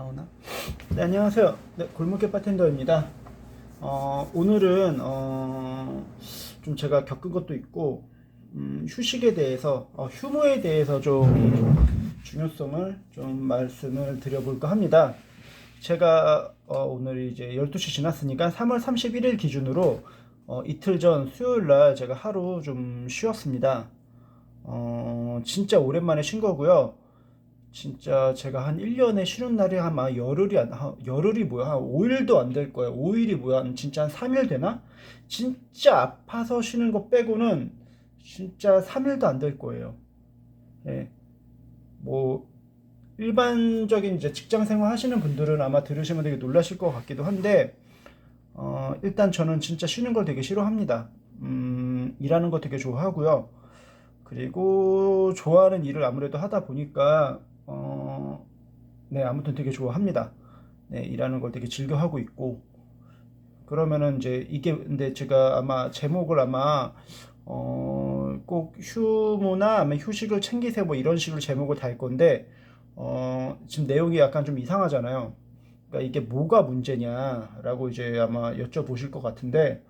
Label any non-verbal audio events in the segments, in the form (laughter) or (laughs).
나오나? 네, 안녕하세요. 네, 골목길 바텐더입니다. 어, 오늘은 어, 좀 제가 겪은 것도 있고 음, 휴식에 대해서 어, 휴무에 대해서 좀 중요성을 좀 말씀을 드려볼까 합니다. 제가 어, 오늘 이제 12시 지났으니까 3월 31일 기준으로 어, 이틀 전 수요일 날 제가 하루 좀 쉬었습니다. 어, 진짜 오랜만에 쉰 거고요. 진짜 제가 한 1년에 쉬는 날이 아마 열흘이 안, 한- 열흘이 뭐야? 한 5일도 안 될 거예요. 5일이 뭐야? 한 진짜 한 3일 되나? 진짜 아파서 쉬는 거 빼고는 진짜 3일도 안 될 거예요. 예. 뭐, 일반적인 이제 직장 생활 하시는 분들은 아마 들으시면 되게 놀라실 것 같기도 한데, 어, 일단 저는 진짜 쉬는 걸 되게 싫어합니다. 음, 일하는 거 되게 좋아하고요. 그리고 좋아하는 일을 아무래도 하다 보니까 어, 네, 아무튼 되게 좋아합니다. 네, 일하는 걸 되게 즐겨 하고 있고 그러면은 이제 이게 근데 제가 아마 제목을 아마 어, 꼭 휴무나 아니면 휴식을 챙기세요 뭐 이런 식으로 제목을 달 건데 어, 지금 내용이 약간 좀 이상하잖아요. 그러니까 이게 뭐가 문제냐라고 이제 아마 여쭤보실 것 같은데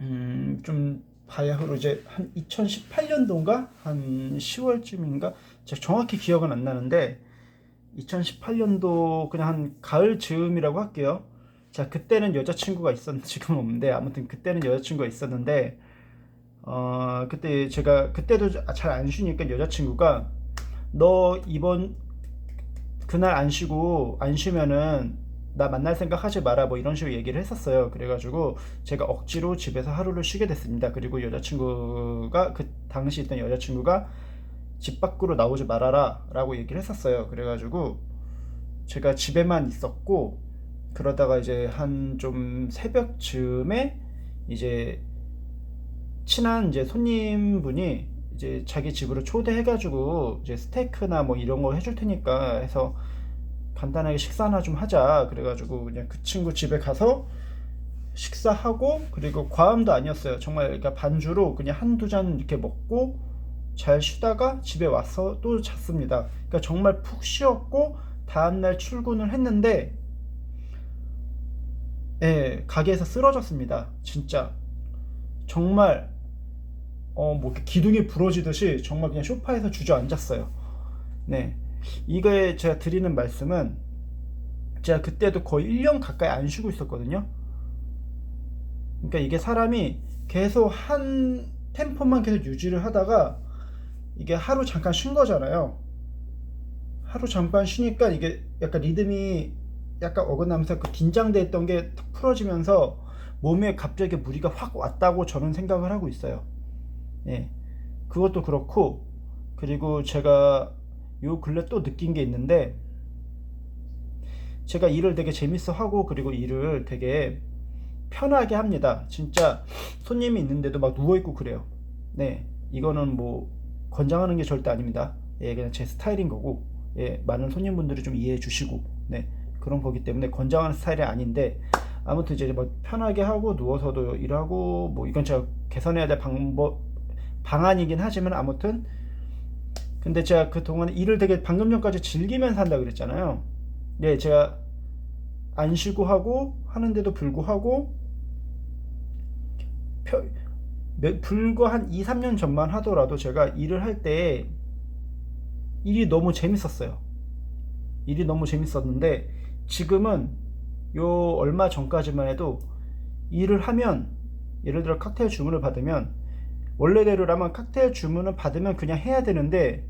음, 좀 바야흐로 이제 한 2018년도인가 한 10월쯤인가 제가 정확히 기억은 안 나는데 2018년도 그냥 한 가을 즈음이라고 할게요. 자 그때는 여자친구가 있었는데 (laughs) 지금은 없는데 아무튼 그때는 여자친구가 있었는데 어 그때 제가 그때도 잘 안 쉬니까 여자친구가 너 이번 그날 안 쉬고 안 쉬면은 나 만날 생각 하지 마라 뭐 이런 식으로 얘기를 했었어요. 그래가지고 제가 억지로 집에서 하루를 쉬게 됐습니다. 그리고 여자친구가 그 당시 있던 여자친구가 집 밖으로 나오지 말아라 라고 얘기를 했었어요. 그래가지고 제가 집에만 있었고 그러다가 이제 한 좀 새벽쯤에 이제 친한 이제 손님분이 이제 자기 집으로 초대해가지고 이제 스테이크나 뭐 이런 거 해줄 테니까 해서 간단하게 식사나 좀 하자. 그래가지고 그냥 그 친구 집에 가서 식사하고 그리고 과음도 아니었어요. 정말 그러니까 반주로 그냥 한두 잔 이렇게 먹고 잘 쉬다가 집에 와서 또 잤습니다. 그러니까 정말 푹 쉬었고 다음날 출근을 했는데 예, 가게에서 쓰러졌습니다. 진짜 정말 어, 뭐 기둥이 부러지듯이 정말 그냥 소파에서 주저앉았어요. 네. 이거에 제가 드리는 말씀은 제가 그때도 거의 1년 가까이 안 쉬고 있었거든요. 그러니까 이게 사람이 계속 한 템포만 계속 유지를 하다가 이게 하루 잠깐 쉰 거잖아요. 하루 잠깐 쉬니까 이게 약간 리듬이 약간 어긋나면서 그 긴장돼 있던 게탁 풀어지면서 몸에 갑자기 무리가 확 왔다고 저는 생각을 하고 있어요. 예. 그것도 그렇고 그리고 제가 요 근래 또 느낀 게 있는데 제가 일을 되게 재밌어 하고 그리고 일을 되게 편하게 합니다. 진짜 손님이 있는데도 막 누워 있고 그래요. 네. 이거는 뭐 권장하는 게 절대 아닙니다. 예, 그냥 제 스타일인 거고. 예, 많은 손님분들이 좀 이해해 주시고. 네. 그런 거기 때문에 권장하는 스타일이 아닌데 아무튼 이제 뭐 편하게 하고 누워서도 일하고 뭐 이건 제가 개선해야 될 방법 방안이긴 하지만 아무튼 근데 제가 그동안 일을 되게 방금 전까지 즐기면서 한다 그랬잖아요. 네, 제가 안 쉬고 하고 하는데도 불구하고 불과 한 2, 3년 전만 하더라도 제가 일을 할 때 일이 너무 재밌었어요. 일이 너무 재밌었는데 지금은 요 얼마 전까지만 해도 일을 하면 예를 들어 칵테일 주문을 받으면 원래대로라면 칵테일 주문을 받으면 그냥 해야 되는데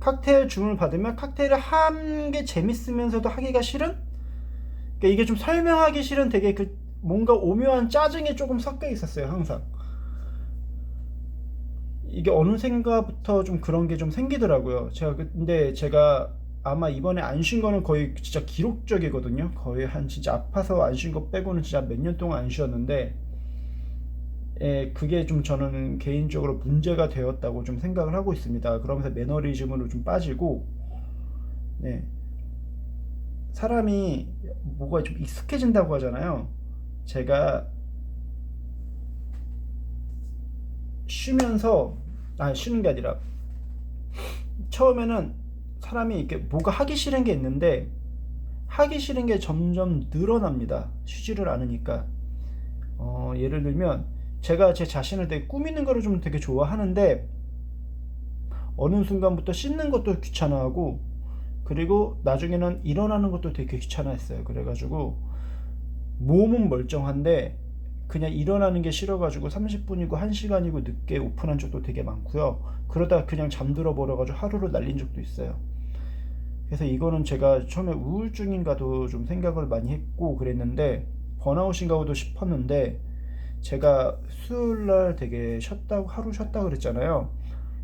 칵테일 주문을 받으면 칵테일을 한 게 재밌으면서도 하기가 싫은? 그러니까 이게 좀 설명하기 싫은 되게 그 뭔가 오묘한 짜증이 조금 섞여 있었어요, 항상. 이게 어느샌가부터 좀 그런 게 좀 생기더라고요. 제가 그- 근데 제가 아마 이번에 안 쉰 거는 거의 진짜 기록적이거든요. 거의 한 진짜 아파서 안 쉰 거 빼고는 진짜 몇 년 동안 안 쉬었는데 예, 그게 좀 저는 개인적으로 문제가 되었다고 좀 생각을 하고 있습니다. 그러면서 매너리즘으로 좀 빠지고, 네. 사람이 뭐가 좀 익숙해진다고 하잖아요. 제가 쉬면서, 아, 쉬는 게 아니라, 처음에는 사람이 이렇게 뭐가 하기 싫은 게 있는데 하기 싫은 게 점점 늘어납니다. 쉬지를 않으니까. 어, 예를 들면 제가 제 자신을 되게 꾸미는 거를 좀 되게 좋아하는데 어느 순간부터 씻는 것도 귀찮아하고 그리고 나중에는 일어나는 것도 되게 귀찮아했어요. 그래가지고 몸은 멀쩡한데 그냥 일어나는 게 싫어가지고 30분이고 1시간이고 늦게 오픈한 적도 되게 많고요. 그러다 그냥 잠들어 버려가지고 하루를 날린 적도 있어요. 그래서 이거는 제가 처음에 우울증인가도 좀 생각을 많이 했고 그랬는데 번아웃인가도 싶었는데 제가 수요일 날 되게 쉬었다고 하루 쉬었다 그랬잖아요.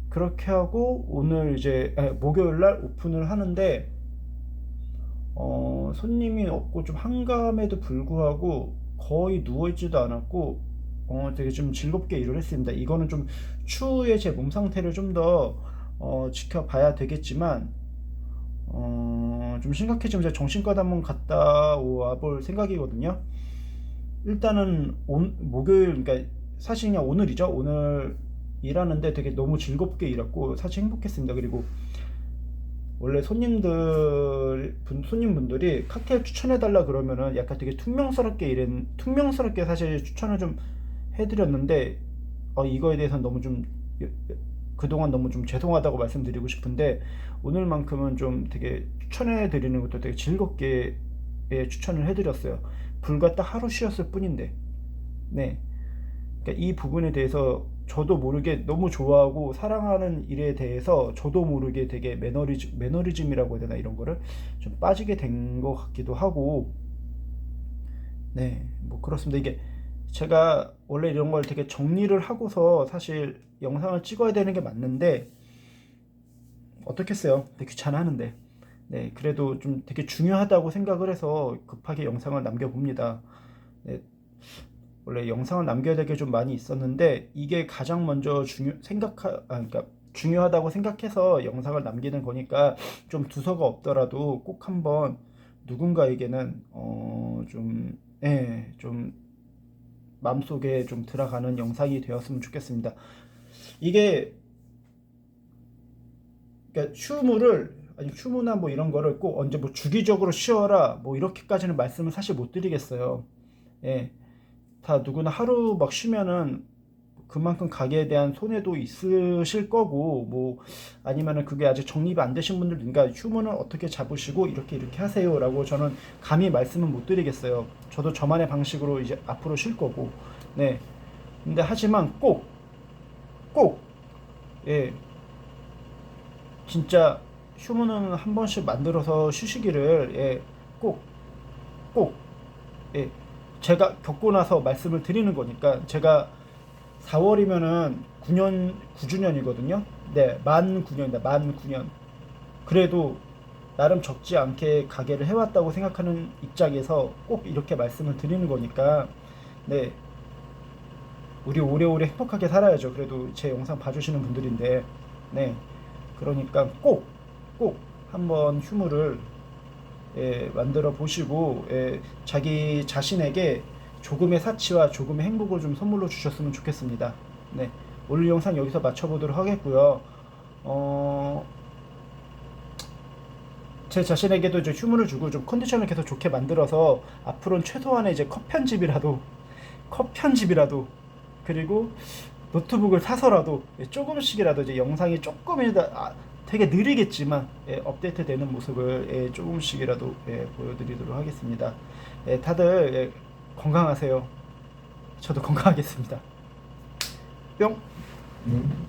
그렇게 하고 오늘 이제 아니, 목요일 날 오픈을 하는데 어, 손님이 없고 좀 한가함에도 불구하고 거의 누워있지도 않았고 어, 되게 좀 즐겁게 일을 했습니다. 이거는 좀 추후에 제 몸 상태를 좀더 어, 지켜봐야 되겠지만 어, 좀 심각해지면 제가 정신과 한번 갔다 와볼 생각이거든요. 일단은 온, 목요일 그러니까 사실 그냥 오늘이죠. 오늘 일하는데 되게 너무 즐겁게 일했고 사실 행복했습니다. 그리고 원래 손님들 분, 손님분들이 칵테일 추천해 달라 그러면은 약간 되게 퉁명스럽게 이런 퉁명스럽게 사실 추천을 좀 해드렸는데 어, 이거에 대해서는 너무 좀 그동안 너무 좀 죄송하다고 말씀드리고 싶은데 오늘만큼은 좀 되게 추천해 드리는 것도 되게 즐겁게 예, 추천을 해드렸어요. 불과 딱 하루 쉬었을 뿐인데 네. 그러니까 이 부분에 대해서 저도 모르게 너무 좋아하고 사랑하는 일에 대해서 저도 모르게 되게 매너리즘, 매너리즘이라고 해야 되나 이런 거를 좀 빠지게 된 것 같기도 하고 네, 뭐 그렇습니다. 이게 제가 원래 이런 걸 되게 정리를 하고서 사실 영상을 찍어야 되는 게 맞는데 어떻겠어요? 되게 귀찮아하는데 네, 그래도 좀 되게 중요하다고 생각을 해서 급하게 영상을 남겨봅니다. 네, 원래 영상을 남겨야 될 게 좀 많이 있었는데 이게 가장 먼저 중요 생각하 아 그러니까 중요하다고 생각해서 영상을 남기는 거니까 좀 두서가 없더라도 꼭 한번 누군가에게는 어좀 예, 좀 마음속에 좀 들어가는 영상이 되었으면 좋겠습니다. 이게 그러니까 휴무를 아니 휴무나 뭐 이런 거를 꼭 언제 뭐 주기적으로 쉬어라 뭐 이렇게까지는 말씀을 사실 못 드리겠어요. 예. 다 누구나 하루 막 쉬면은 그만큼 가게에 대한 손해도 있으실 거고 뭐 아니면은 그게 아직 정립이 안 되신 분들 그러니까 휴무는 어떻게 잡으시고 이렇게 이렇게 하세요라고 저는 감히 말씀은 못 드리겠어요. 저도 저만의 방식으로 이제 앞으로 쉴 거고 네. 근데 하지만 꼭 꼭 예. 진짜 휴무는 한 번씩 만들어서 쉬시기를 예. 꼭 꼭 예. 제가 겪고 나서 말씀을 드리는 거니까 제가 4월이면은 9년 9주년이거든요. 네, 만 9년이다. 만 9년. 그래도 나름 적지 않게 가게를 해왔다고 생각하는 입장에서 꼭 이렇게 말씀을 드리는 거니까 네, 우리 오래오래 행복하게 살아야죠. 그래도 제 영상 봐주시는 분들인데 네, 그러니까 꼭 꼭 한번 휴무를 예, 만들어 보시고 예, 자기 자신에게 조금의 사치와 조금의 행복을 좀 선물로 주셨으면 좋겠습니다. 네, 오늘 영상 여기서 마쳐보도록 하겠고요. 어, 제 자신에게도 이제 휴무를 주고 좀 컨디션을 계속 좋게 만들어서 앞으로는 최소한의 이제 컷 편집이라도 컷 편집이라도 그리고 노트북을 사서라도 예, 조금씩이라도 이제 영상이 조금이라도 아, 되게 느리겠지만 예, 업데이트 되는 모습을 예, 조금씩이라도 예, 보여드리도록 하겠습니다. 예, 다들 예, 건강하세요. 저도 (laughs) 건강하겠습니다. 뿅. 음.